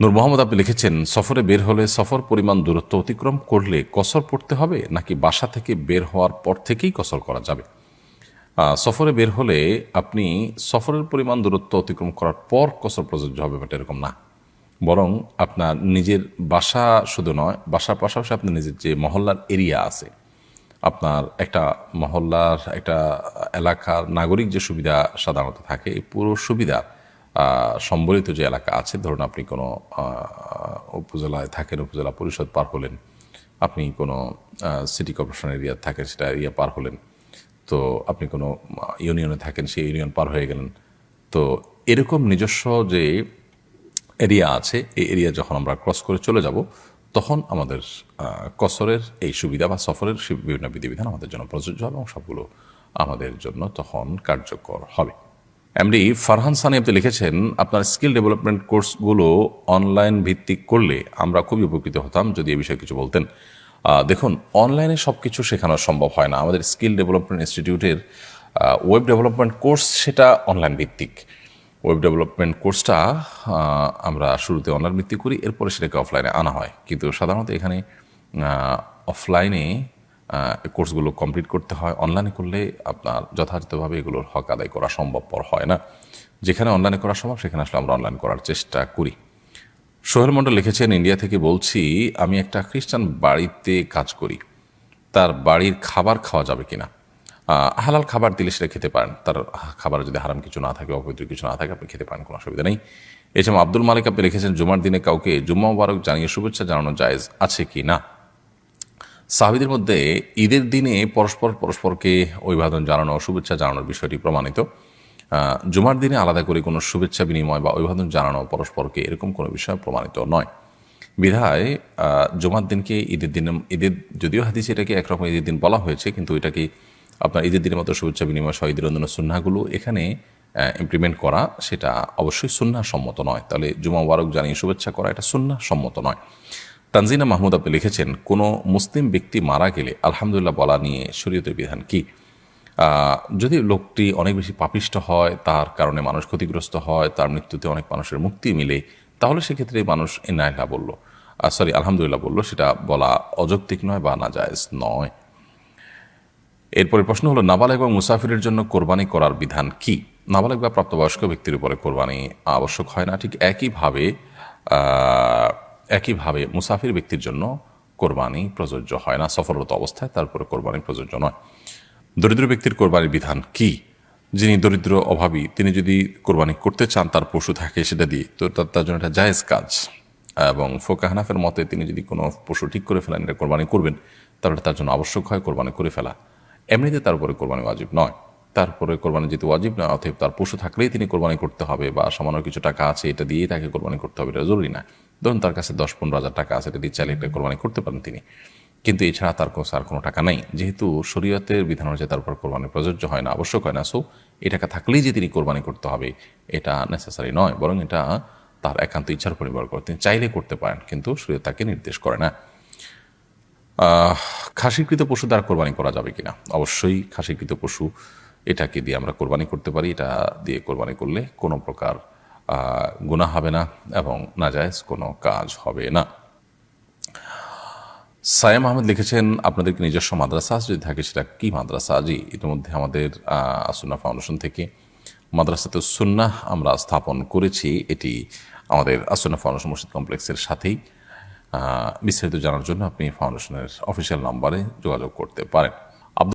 নূর মোহাম্মদ, আপনি লিখেছেন, সফরে বের হলে সফর পরিমাণ দূরত্ব অতিক্রম করলে কসর পড়তে হবে নাকি বাসা থেকে বের হওয়ার পর থেকেই কসর করা যাবে? সফরে বের হলে আপনি সফরের পরিমাণ দূরত্ব অতিক্রম করার পর কসর প্রযোজ্য হবে, বাট এরকম না। বরং আপনার নিজের বাসা শুধু নয়, বাসার পাশাপাশি আপনার নিজের যে মহল্লার এরিয়া আছে, আপনার একটা মহল্লার, একটা এলাকার নাগরিক যে সুবিধা সাধারণত থাকে, এই পুরো সুবিধা সম্বলিত যে এলাকা আছে, ধরুন আপনি কোনো উপজেলায় থাকেন, উপজেলা পরিষদ পার হলেন, আপনি কোনো সিটি কর্পোরেশন এরিয়া থাকেন, সেটা এরিয়া পার হলেন, তো আপনি কোনো ইউনিয়নে থাকেন, সেই ইউনিয়ন পার হয়ে গেলেন, তো এরকম নিজস্ব যে এরিয়া আছে, এই এরিয়া যখন আমরা ক্রস করে চলে যাব, তখন আমাদের কসরের এই সুবিধা বা সফরের বিভিন্ন বিধিবিধান আমাদের জন্য প্রযোজ্য হবে এবং সবগুলো আমাদের জন্য তখন কার্যকর হবে। এমডি ফারহান সানি আপনি লিখেছেন, আপনার স্কিল ডেভেলপমেন্ট কোর্সগুলো অনলাইন ভিত্তিক করলে আমরা খুবই উপকৃত হতাম যদি এ বিষয়ে কিছু বলতেন। দেখুন অনলাইনে সব কিছু শেখানো সম্ভব হয় না। আমাদের স্কিল ডেভেলপমেন্ট ইনস্টিটিউটের ওয়েব ডেভেলপমেন্ট কোর্স সেটা অনলাইন ভিত্তিক। ওয়েব ডেভেলপমেন্ট কোর্সটা আমরা শুরুতে অনলাইন ভিত্তিক করি, এরপরে সেটাকে অফলাইনে আনা হয়। কিন্তু সাধারণত এখানে অফলাইনে কোর্সগুলো কমপ্লিট করতে হয়। অনলাইনে করলে আপনার যথাযথভাবে এগুলোর হক আদায় করা সম্ভবপর হয় না। যেখানে অনলাইনে করা সম্ভব, সেখানে আসলে আমরা অনলাইন করার চেষ্টা করি। সোহেল মণ্ডল লিখেছেন, ইন্ডিয়া থেকে বলছি, আমি একটা খ্রিস্টান বাড়িতে কাজ করি। তার বাড়ির খাবার খাওয়া যাবে কিনা? হালাল খাবার দিলে সেটা খেতে পারেন। তার খাবার যদি হারাম কিছু না থাকে, অপবিত্র কিছু না থাকে, আপনি খেতে পারেন, কোনো অসুবিধা নেই। এছাড়া আব্দুল মালিক আপনি লিখেছেন, জুমার দিনে কাউকে জুম্মা মুবারক জানিয়ে শুভেচ্ছা জানানো জায়েজ আছে কি না সাহাবিদের মধ্যে ঈদের দিনে পরস্পর পরস্পরকে অভিবাদন জানানো, শুভেচ্ছা জানানোর বিষয়টি প্রমাণিত। জুমার দিনে আলাদা করে কোনো শুভেচ্ছা বিনিময় বা অভিবাদন জানানো পরস্পরকে এরকম কোনো বিষয় প্রমাণিত নয়। বিধায় জুমার দিনকে ঈদের দিনে, ঈদের, যদিও হাদিসে এটাকে একরকম ঈদের দিন বলা হয়েছে, কিন্তু এটাকে আপনার ঈদের দিনের মতো শুভেচ্ছা বিনিময় সহ ঈদের অন্যান্য সুন্নাগুলো এখানে ইমপ্লিমেন্ট করা সেটা অবশ্যই সুন্না সম্মত নয়। তাহলে জুমা মুবারক জানিয়ে শুভেচ্ছা করা এটা সুন্না সম্মত নয়। তানজিনা মাহমুদ আপনি লিখেছেন, কোনো মুসলিম ব্যক্তি মারা গেলে আলহামদুলিল্লাহ বলা নিয়ে শরীয়তের বিধান কি? যদি লোকটি অনেক বেশি পাপিষ্ট হয়, তার কারণে মানুষ ক্ষতিগ্রস্ত হয়, তার মৃত্যুতে অনেক মানুষের মুক্তি মিলে, তাহলে সেক্ষেত্রে মানুষ এনায়লা বলল। সরি, আলহামদুলিল্লাহ বলল, সেটা বলা অযৌক্তিক নয় বা না নাজায়েজ নয়। এরপরে প্রশ্ন হলো, নাবালেগ এবং মুসাফিরের জন্য কোরবানি করার বিধান কি? নাবালেগ বা প্রাপ্তবয়স্ক ব্যক্তির উপরে কোরবানি আবশ্যক হয় না। ঠিক একইভাবে একইভাবে মুসাফির ব্যক্তির জন্য কোরবানি প্রযোজ্য হয় না সফররত অবস্থায় তারপরে কোরবানি প্রযোজ্য নয়। দরিদ্র ব্যক্তির কোরবানির বিধান কি? যিনি দরিদ্র অভাবী, তিনি যদি কোরবানি করতে চান, তার পশু থাকে সেটা দিয়ে। তো তার- জন্য এটা জায়েজ কাজ। এবং ফোকাহানাফের মতে তিনি যদি কোনো পশু ঠিক করে ফেলেন, এটা কোরবানি করবেন, তাহলে তার জন্য আবশ্যক হয় কোরবানি করে ফেলা। এমনিতে তার উপরে কোরবানি ওয়াজিব নয়। তারপরে কোরবানি যেহেতু ওয়াজিব নয়, অতএব তার পশু থাকলেই তিনি কোরবানি করতে হবে বা সামান্য কিছু টাকা আছে, এটা দিয়েই তাকে কোরবানি করতে হবে, এটা জরুরি না। ধরুন তার কাছে দশ, পনেরো হাজার টাকা আছে দিয়ে চাইলে একটা কোরবানি করতে পারেন তিনি। কিন্তু এছাড়া তার কাছে আর কোনো টাকা নেই। যেহেতু শরীয়তের বিধান অনুযায়ী তার উপর কোরবানি প্রযোজ্য হয় না, আবশ্যক হয় না। সো এই টাকা থাকলেই যে তিনি কোরবানি করতে হবে, এটা নেসেসারি নয়, বরং এটা তার একান্ত ইচ্ছার উপর নির্ভর করে। তিনি চাইলে করতে পারেন, কিন্তু শরীয়ত তাকে নির্দেশ করে না। খাসিকৃত পশু দ্বারা কোরবানি করা যাবে কিনা? অবশ্যই খাসিকৃত পশু, এটাকে দিয়ে আমরা কোরবানি করতে পারি, এটা দিয়ে কোরবানি করলে কোনো প্রকার গুণা হবে না এবং নাজায়জ কোনো কাজ হবে না। সায়েম আহমেদ লিখেছেন আপনাদের কি নিজস্ব মাদ্রাসা? যদি থাকে সেটা কি মাদ্রাসা? জি, ইতিমধ্যে আমাদের আসুন্না ফাউন্ডেশন থেকে মাদ্রাসাতে সুন্নাহ আমরা স্থাপন করেছি। এটি আমাদের আসুন্না ফাউন্ডেশন মসজিদ কমপ্লেক্সের সাথেই। বিস্তারিত জানার জন্য আপনি ফাউন্ডেশনের অফিসিয়াল নাম্বারে যোগাযোগ করতে পারেন।